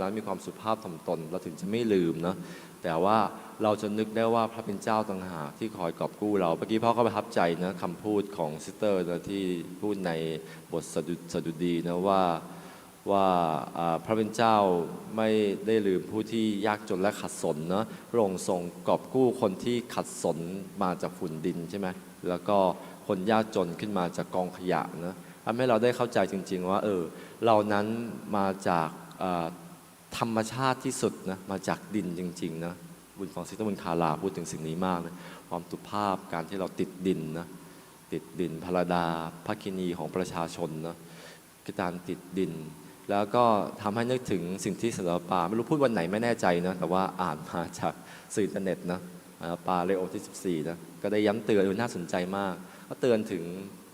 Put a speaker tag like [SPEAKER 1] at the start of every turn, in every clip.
[SPEAKER 1] นั้นมีความสุภาพถ่อมตน เราถึงจะไม่ลืมเนาะแต่ว่าเราจะนึกได้ว่าพระเป็นเจ้าต่างหากที่คอยกอบกู้เราเมื่อกี้พ่อก็ประทับใจนะคำพูดของซิสเตอร์นะที่พูดในบทสดุสดดีนะว่าว่าพระเป็นเจ้าไม่ได้ลืมผู้ที่ยากจนและขัดสนนะพระองค์ทรงกอบกู้คนที่ขัดสนมาจากฝุ่นดินใช่ไหมแล้วก็คนยากจนขึ้นมาจากกองขยะนะทำให้เราได้เข้าใจจริง ๆ ว่าเออเรานั้นมาจากอ่า ธรรมชาติที่สุดนะมาจากดินจริงๆนะบุญของซิสเตอร์บุญคาลาพูดถึงสิ่งนี้มากนะความสุภาพการที่เราติดดินนะติดดินพระดาพระคินีของประชาชนนะคือการติดดิน แล้วก็ทำให้นึกถึงสิ่งที่สารปาไม่รู้พูดวันไหนไม่แน่ใจนะแต่ว่าอ่านมาจากสื่ออินเทอร์เน็ตนะปาเลโอที่14นะก็ได้ย้ำเตือนน่าสนใจมาก ก็เตือนถึง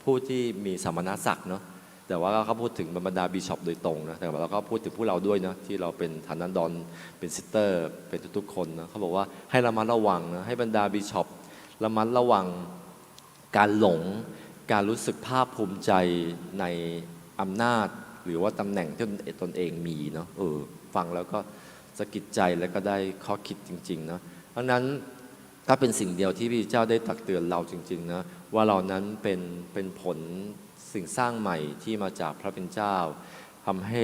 [SPEAKER 1] ผู้ที่มีสมณศักดิ์เนาะ แต่ว่าเขาพูดถึงบรรดาบิชอปโดยตรงนะแต่ว่าเราก็พูดถึงพวกเราด้วยนะที่เราเป็นฐานันดอนเป็นซิสเตอร์เป็นทุกๆคนนะเขาบอกว่าให้ระมัดระวังนะให้บรรดาบิชอประมัดระวังการหลง การรู้สึกภาคภูมิใจในอำนาจ หรือว่าตำแหน่งที่ตนเองมีเนาะเออฟังแล้วก็สะกิดใจแล้วก็ได้ข้อคิดจริงๆเนาะเพราะฉะนั้นถ้าเป็นสิ่งเดียวที่พระเจ้าได้ตักเตือนเราจริงๆนะว่าเรานั้นเป็นเป็นผล สิ่งสร้างใหม่ที่มาจากพระเป็นเจ้าทำให้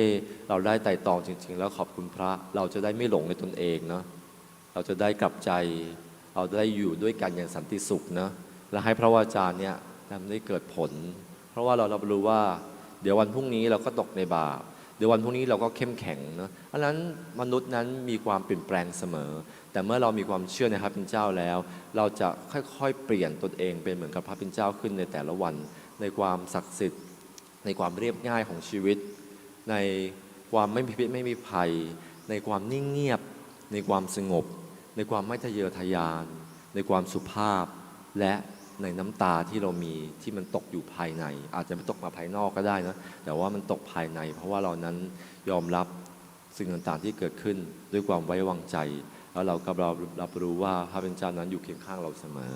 [SPEAKER 1] เราได้ไต่ตองจริง ๆ แล้วขอบคุณพระเราจะได้ไม่หลงในตนเองเนาะเราจะได้กลับใจ เราได้อยู่ด้วยกันอย่างสันติสุขนะและให้พระวจาเนี่ยทำได้เกิดผล เพราะว่าเรารับรู้ว่า เดี๋ยววันพรุ่งนี้เราก็ตกในบาปเดี๋ยววันพรุ่งนี้เราก็เข้มแข็งเนาะอันนั้นมนุษย์นั้นมีความเปลี่ยนแปลงเสมอ แต่เมื่อเรามีความเชื่อในพระเป็นเจ้าแล้ว เราจะค่อยๆ เปลี่ยนตนเองเป็นเหมือนกับพระเป็นเจ้าขึ้นในแต่ละวัน ในความศักดิ์สิทธิ์ ในความเรียบง่ายของชีวิต ในความไม่มีพิษไม่มีภัย ในความนิ่งเงียบ ในความสงบ ในความไม่ทะเยอทะยาน ในความสุภาพ และในน้ำตาที่เรามีที่มันตกอยู่ภายใน อาจจะไม่ตกมาภายนอกก็ได้นะแต่ว่ามันตกภายใน เพราะว่าเรานั้นยอมรับสิ่งต่างๆที่เกิดขึ้นด้วยความไว้วางใจ แล้วเราก็รับรับรู้ว่าพระเป็นเจ้านั้นอยู่เคียงข้างเราเสมอ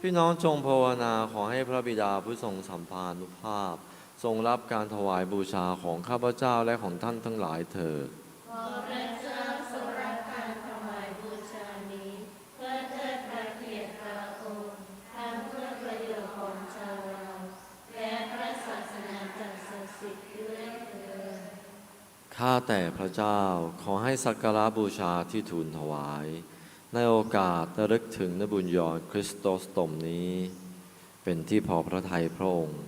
[SPEAKER 2] พี่น้องจง
[SPEAKER 1] ภาวนาขอให้พระบิดาผู้ทรงสัมภานุภาพ ทรงรับการถวายบูชาของข้าพเจ้าและของท่านทั้งหลายเถิด ข้าแต่พระเจ้าขอให้สักการะบูชาที่ทูลถวาย ในโอกาสระลึกถึงนบุญยอนคริสโตสตมนี้ เป็นที่พอพระทัยพระองค์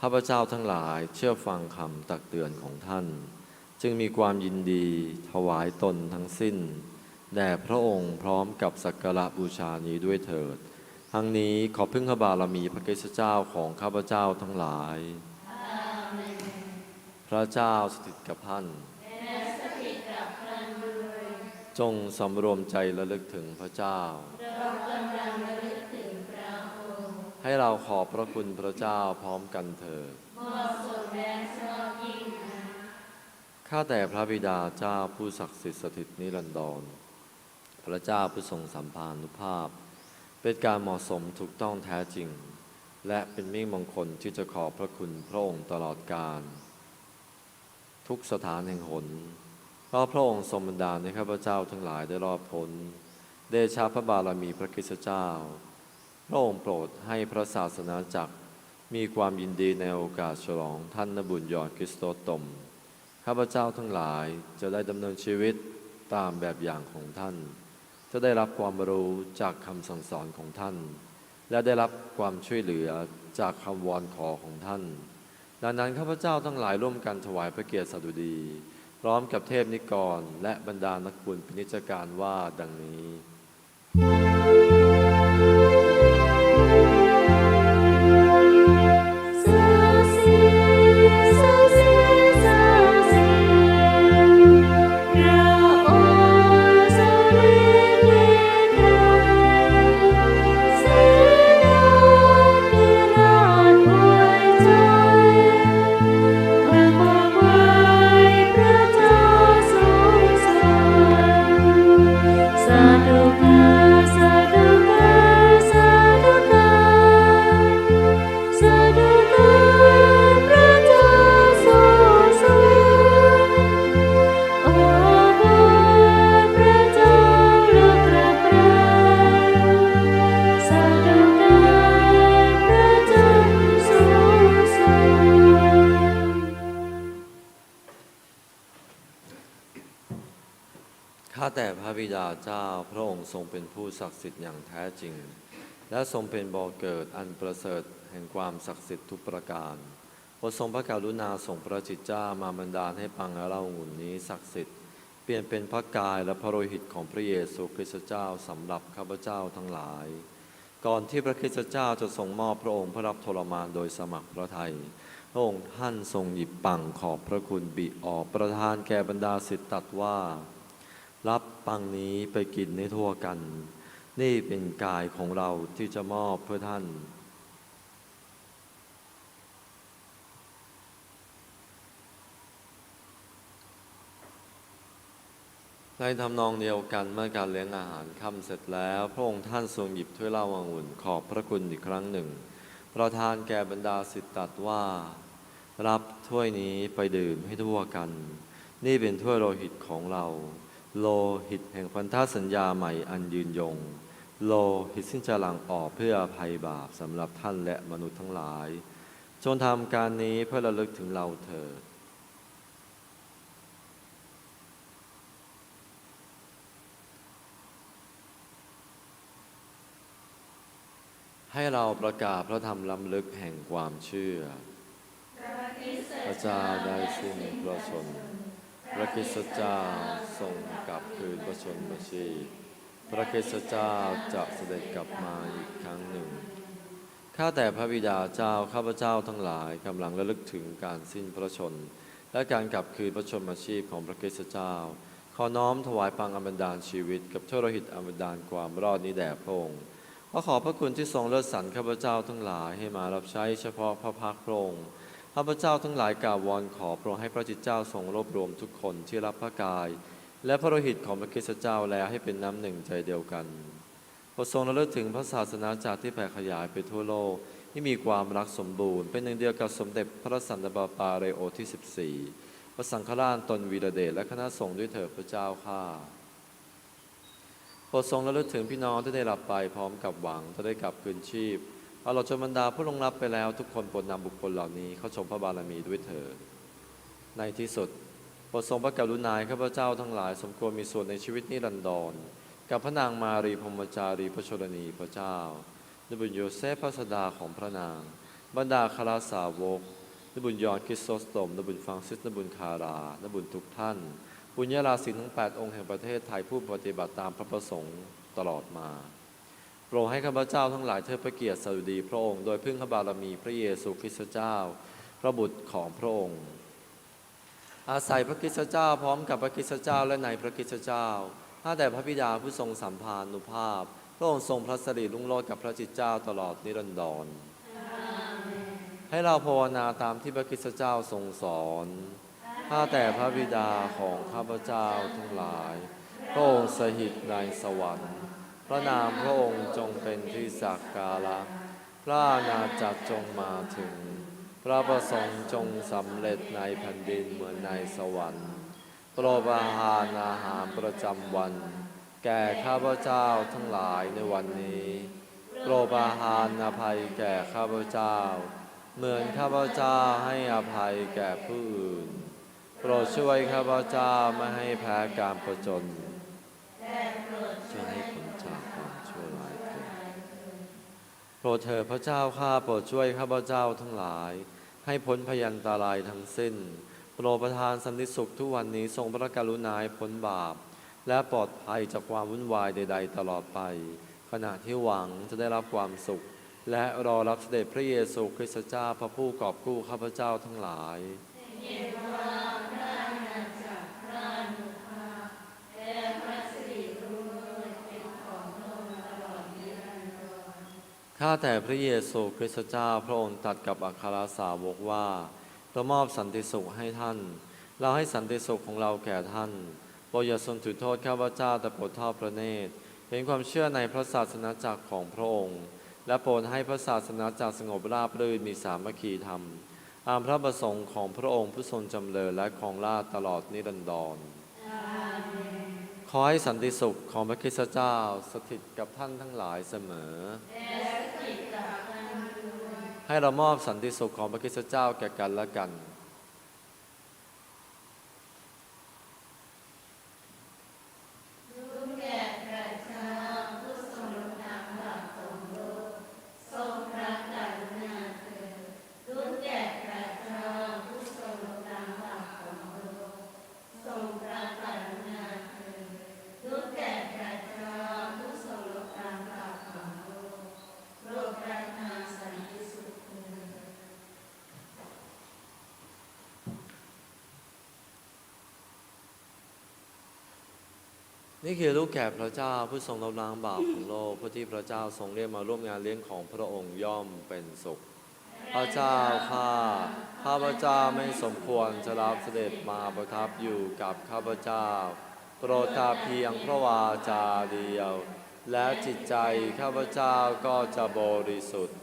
[SPEAKER 1] ข้าพเจ้าทั้งหลายเชื่อฟังคำตักเตือนของท่าน จึงมีความยินดีถวายตนทั้งสิ้นแด่พระองค์พร้อมกับสักการะบูชานี้ด้วยเถิด ทั้งนี้ขอพึ่งพระบารมีพระกริสเจ้าของข้าพเจ้าทั้งหลาย พระเจ้าสถิตกับท่านจงสำรวมใจระลึกถึงพระเจ้า ให้เราขอบพระคุณพระเจ้าพร้อมกันเถิดข้าแต่พระบิดาเจ้าผู้ศักดิ์สิทธิ์สถิตนิรันดร พระเจ้าผู้ทรงสัมพานุภาพ เป็นการเหมาะสมถูกต้องแท้จริง และเป็นมิ่งมงคลที่จะขอบพระคุณพระองค์ตลอดกาล ทุกสถานแห่งหนเพราะพระองค์ทรงบันดาลให้ข้าพเจ้าทั้งหลายได้รอดพ้นเดชาพระบารมีพระคริสตเจ้า พระองค์โปรดให้พระศาสนาจักรมีความยินดีในโอกาสฉลองท่านนบุญยอดคริสโตตม ข้าพเจ้าทั้งหลายจะได้ดำเนินชีวิตตามแบบอย่างของท่าน จะได้รับความรู้จากคำสั่งสอนของท่าน และได้รับความช่วยเหลือจากคำวอนขอของท่าน ดังนั้นข้าพเจ้าทั้งหลายร่วมกันถวายพระเกียรติสดุดี พร้อมกับเทพนิกร และบรรดานักบุญพินิจการว่าดังนี้ ศักดิ์สิทธิ์อย่างแท้จริง และทรงเป็นบ่อเกิดอันประเสริฐแห่งความศักดิ์สิทธิ์ทุกประการโปรดทรงพระกรุณาส่งพระจิตเจ้ามาบันดาลให้ปังและเล่าองุ่นนี้ศักดิ์สิทธิ์เปลี่ยนเป็นพระกายและพระโลหิตของพระเยซูคริสต์เจ้าสำหรับข้าพเจ้าทั้งหลาย ก่อนที่พระคริสต์เจ้าจะทรงมอบพระองค์พระรับทรมานโดยสมัครพระทัยพระองค์ท่านทรงหยิบปังขอบพระคุณบิออกประทานแก่บรรดาสิทธิ์ตัดว่า รับปังนี้ไปกินให้ทั่วกัน นี่เป็นกายของเราที่จะมอบเพื่อท่าน ในทำนองเดียวกันเมื่อการเลี้ยงอาหารค่ำเสร็จแล้ว พระองค์ท่านทรงหยิบถ้วยเหล้าองุ่นขอบพระคุณอีกครั้งหนึ่ง ประทานแก่บรรดาสิทธิ์ตรัดว่า รับถ้วยนี้ไปดื่มให้ทั่วกัน นี่เป็นถ้วยโลหิตของเราโลหิตแห่งพันธสัญญาใหม่อันยืนยง โลหิตสิ้นจะหลังออกเพื่ออภัยบาปสำหรับท่านและมนุษย์ทั้งหลาย จงทำการนี้เพื่อระลึกถึงเราเถิดให้เราประกาศพระธรรมล้ำลึกแห่งความเชื่อ พระเจ้าได้สิ้นพระชน พระคริสตเจ้าทรงกลับคืนพระชนมาชีพ พระคริสตเจ้าจะเสด็จกลับมาอีกครั้งหนึ่ง ข้าแต่พระบิดาเจ้าข้าพเจ้าทั้งหลายกำลังระลึกถึงการสิ้นพระชน และการกลับคืนพระชนมาชีพของพระคริสตเจ้า ขอน้อมถวายปังอมดานชีวิต กับเทวโลหิตอมดานความรอดนี้แด่พระองค์ขอขอบพระคุณที่ทรงเลือกสรรข้าพเจ้าทั้งหลายให้มารับใช้เฉพาะพระพักตร์พระองค์ข้าพเจ้าทั้งหลายกราบวอนขอพระองค์ให้พระจิตเจ้าทรงรวบรวมทุกคนที่รับพระกาย และพระโลหิตของพระคริสตเจ้าแล้วให้เป็นน้ำหนึ่งใจเดียวกันโปรดทรงระลึกถึงพระศาสนาจักที่แผ่ขยายไปทั่วโลกที่มีความรักสมบูรณ์ เป็นหนึ่งเดียวกับสมเด็จพระสันตะปาปาเรโอที่ 14 พระสังฆราชตนวีระเดชและคณะสงฆ์ด้วยเถิดพระเจ้าข้าโปรดทรงระลึกถึงพี่น้องที่ได้หลับไปพร้อมกับหวังจะได้กลับคืนชีพเอาเราจนบรรดาผู้ลงรับไปแล้วทุกคนโปรดนำบุคคลเหล่านี้เข้าชมพระบารมีด้วยเถิดในที่สุด โปรดทรงพระกรุณาข้าพเจ้าทั้งหลาย สมควรมีส่วนในชีวิตนิรันดร กับพระนางมารีพรมจารีพระชรณีพระเจ้าในบุญโยเซฟพระสดาของพระนาง บรรดาคาราสาวกนบุญยอนคริสโตสตมนบุญฟังซิสนบุญคารานบุญทุกท่านบุญญาลาศิลป์ทั้ง 8 องค์แห่งประเทศไทยผู้ปฏิบัติตามพระประสงค์ตลอดมาโปรดให้ข้าพเจ้าทั้งหลายเทิดพระเกียรติสดุดีพระองค์ โดยพึ่งพระบารมีพระเยซูคริสต์เจ้า พระบุตรของพระองค์ อาศัยพระคิสเจ้าพร้อมกับพระคิสเจ้าและในพระคิสเจ้าข้าแต่พระบิดาผู้ทรงสัมภานุภาพ พระองค์ทรงพระสิริรุ่งโรจน์กับพระจิตเจ้าตลอดนิรันดร ให้เราภาวนาตามที่พระคิสเจ้าทรงสอนข้าแต่พระบิดาของข้าพเจ้าทั้งหลาย พระองค์สถิตในสวรรค์ พระนามพระองค์จงเป็นที่สักการะ พระอาณาจักรจงมาถึง พระประสงค์จงสำเร็จในแผ่นดินเหมือนในสวรรค์โปรดประทานอาหารประจำวัน แก่ข้าพเจ้าทั้งหลายในวันนี้โปรดประทานอภัยแก่ข้าพเจ้า เหมือนข้าพเจ้าให้อภัยแก่ผู้อื่นโปรดช่วยข้าพเจ้าไม่ให้แพ้การประจนช่วยให้ผลจากความชั่วร้ายเถิดโปรดเถิดพระเจ้าข้าโปรดช่วยข้าพเจ้าทั้งหลาย ให้พ้นพยันตรายทั้งสิ้น โปรดประทานสันติสุขทุกวันนี้ทรงพระกรุณาให้พ้นบาป และปลอดภัยจากความวุ่นวายใด ๆ ตลอดไป ขณะที่หวังจะได้รับความสุข และรอรับเสด็จพระเยซูคริสต์เจ้าพระผู้กอบกู้ข้าพเจ้าทั้งหลาย ข้าแต่พระเยซูคริสต์เจ้าพระองค์ตัดกับอัครสาวกว่าเรามอบสันติสุขให้ท่าน เราให้สันติสุขของเราแก่ท่านโปรดอย่าทรงถือโทษข้าพเจ้าแต่โปรดทอดพระเนตร เห็นความเชื่อในพระศาสนาจักรของพระองค์ และโปรดให้พระศาสนาจักรสงบราบรื่นมีสามัคคีธรรมตามพระประสงค์ของพระองค์ผู้ทรงจำเริญและของราชตลอดนิรันดรขอให้สันติสุขของพระคริสต์เจ้าสถิตกับท่านทั้งหลายเสมอ ให้เรามอบสันติสุขของพระคริสตเจ้าแก่กันและกัน นี่คือลูกแก่พระเจ้าผู้ทรงรับล้างบาปของโลกผู้ที่พระเจ้าทรงเรียกมาร่วมงานเลี้ยงของพระองค์ย่อมเป็นสุข พระเจ้าข้าข้าพระเจ้าไม่สมควรจะรับเสด็จมาประทับอยู่กับข้าพระเจ้า โปรดตาเพียงพระวาจาเดียว และจิตใจข้าพระเจ้าก็จะบริสุทธิ์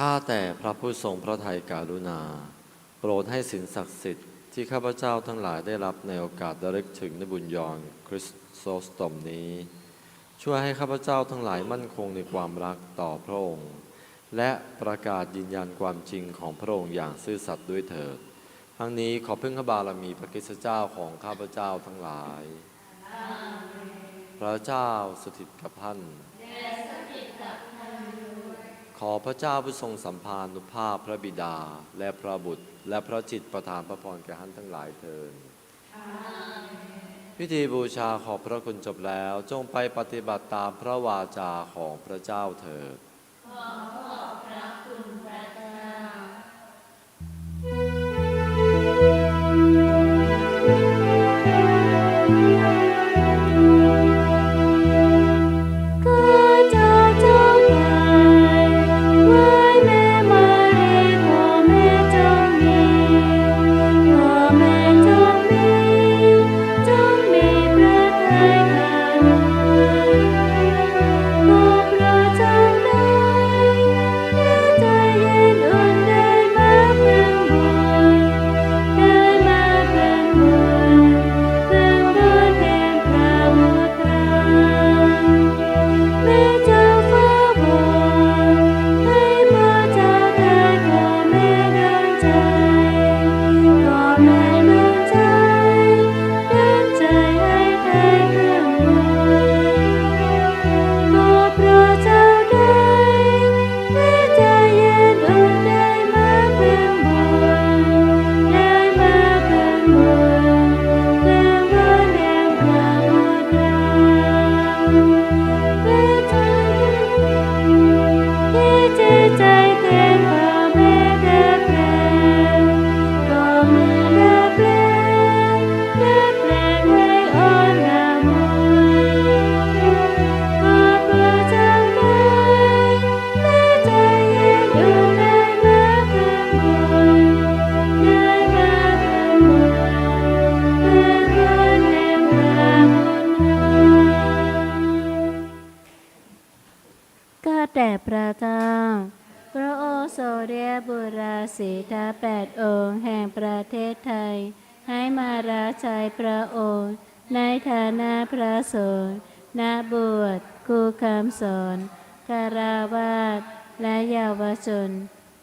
[SPEAKER 1] ข้าแต่พระผู้ทรงพระทัยการุณา โปรดให้สินศักดิ์สิทธิ์ที่ข้าพเจ้าทั้งหลายได้รับในโอกาสด้ลึกถึงในบุญยอนคริสโซสตมนี้ ช่วยให้ข้าพเจ้าทั้งหลายมั่นคงในความรักต่อพระองค์ และประกาศยืนยันความจริงของพระองค์อย่างซื่อสัตย์ด้วยเถิด ทั้งนี้ขอพึ่งพระบารมีพระคริสตเจ้าของข้าพเจ้าทั้งหลาย พระเจ้าสถิตกับท่าน ขอพระเจ้าผู้ทรงสัมภานุภาพพระบิดาและพระบุตร และพระจิตประทานพระพรแก่ท่านทั้งหลายเถิดพิธีบูชาขอบพระคุณจบแล้วจงไปปฏิบัติตามพระวาจาของพระเจ้าเถิด
[SPEAKER 2] โอโสเรียบุราสีทาแปดองค์แห่งประเทศไทย ให้มาราชัยพระองค์ ในฐานะพระสงฆ์นาบวชครูคำสอนคาราวาสและเยาวชน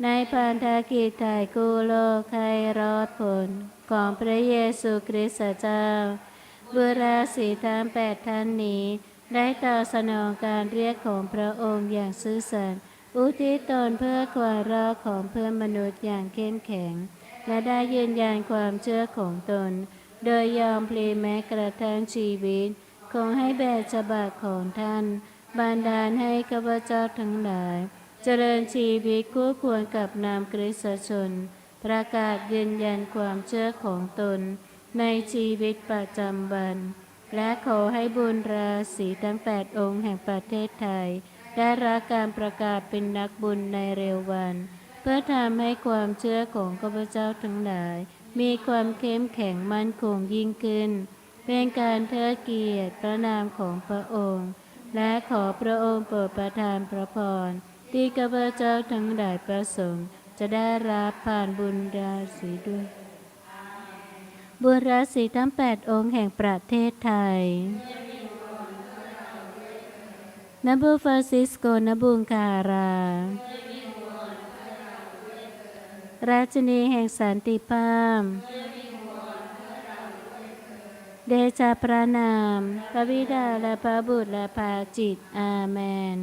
[SPEAKER 2] ในพันธกิจไทยกู้โลกให้รอดผลของพระเยซูคริสต์เจ้า บุราสีทั้งแปดท่านนี้ ได้ตอบสนองการเรียกของพระองค์อย่างซื่อสัตย์ อุทิศตนเพื่อความรอดของเพื่อนมนุษย์อย่างเข้มแข็ง และได้ยืนยันความเชื่อของตน โดยยอมพลีแม้กระทั่งชีวิต คงให้แบบฉบับของท่านบันดาลให้ข้าพเจ้าทั้งหลาย เจริญชีวิตคู่ควรกับนามคริสตชน ประกาศยืนยันความเชื่อของตน ในชีวิตประจำวัน และขอให้บุญราศีทั้งแปดองค์แห่งประเทศไทย ได้รับการประกาศเป็นนักบุญในเร็ววัน เพื่อทำให้ความเชื่อของข้าพเจ้าทั้งหลาย มีความเข้มแข็งมั่นคงยิ่งขึ้น เป็นการเทิดเกียรติพระนามของพระองค์ และขอพระองค์โปรดประทานพระพรที่ข้าพเจ้าทั้งหลายประสงค์ จะได้รับผ่านบุญราศีด้วยบุญราศีทั้งแปดองค์แห่งประเทศไทย นบูฟราซิสโกนบุงการา ราชนีแห่งสันติภาพ เดชะพระนาม พระวิดาและพระบุตรและพระจิต อาเมน